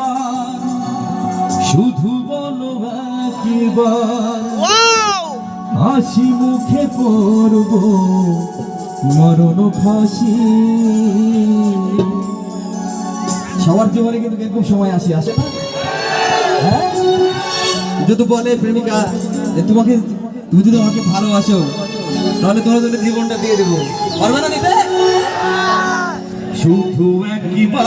শতবার শুধু বলো একবার হাসি মুখে পড়ব মরণ ফাঁসি। সবার জীবনে কিন্তু এরকম সময় আসে আসে না? হ্যাঁ? যদি বলে প্রেমিকা যে তোমাকে তুমি যদি আমাকে ভালোবাসো তাহলে তোমার জন্য জীবনটা দিয়ে দেবো। পারবে না নিতে শুধু একবার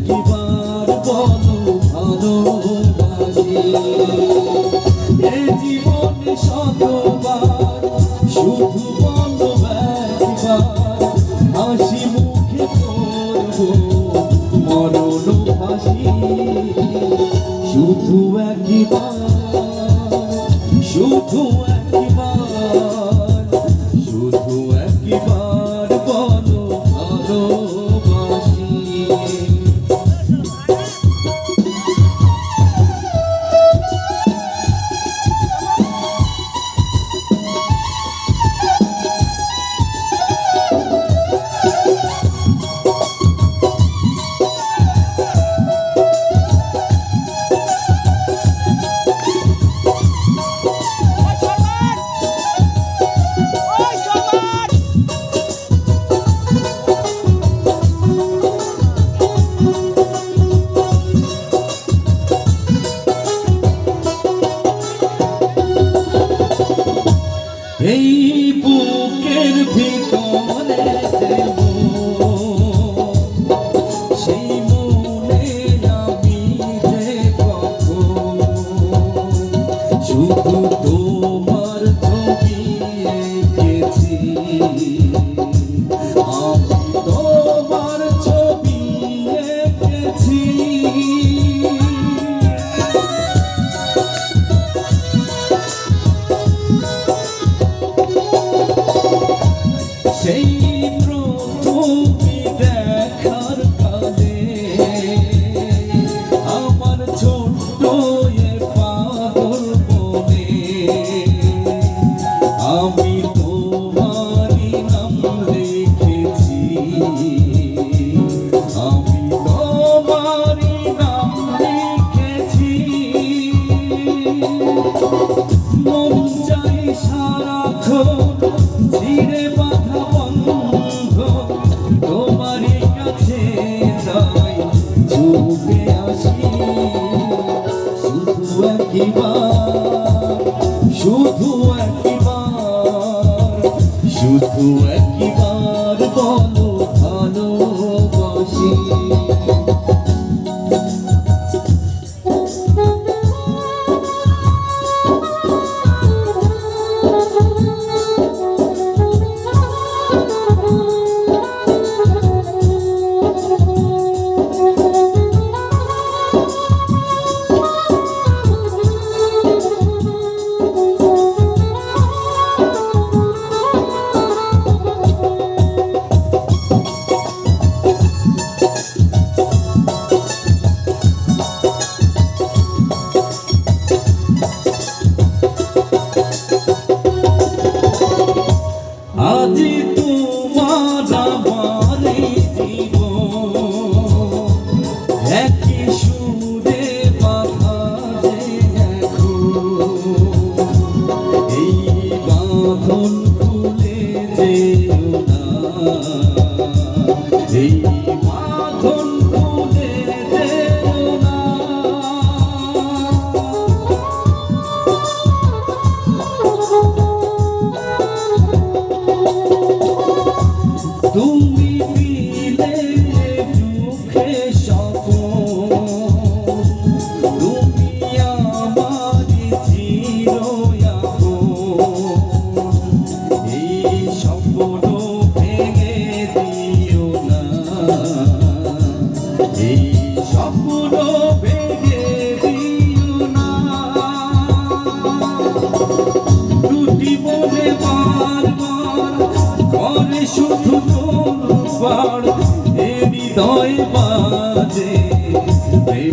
ফাঁসি শুধু একবার শুধু Hey. ছুটে আসি শুধু একবার শুধু একবার শুধু একবার que.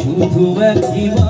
শুধু একবার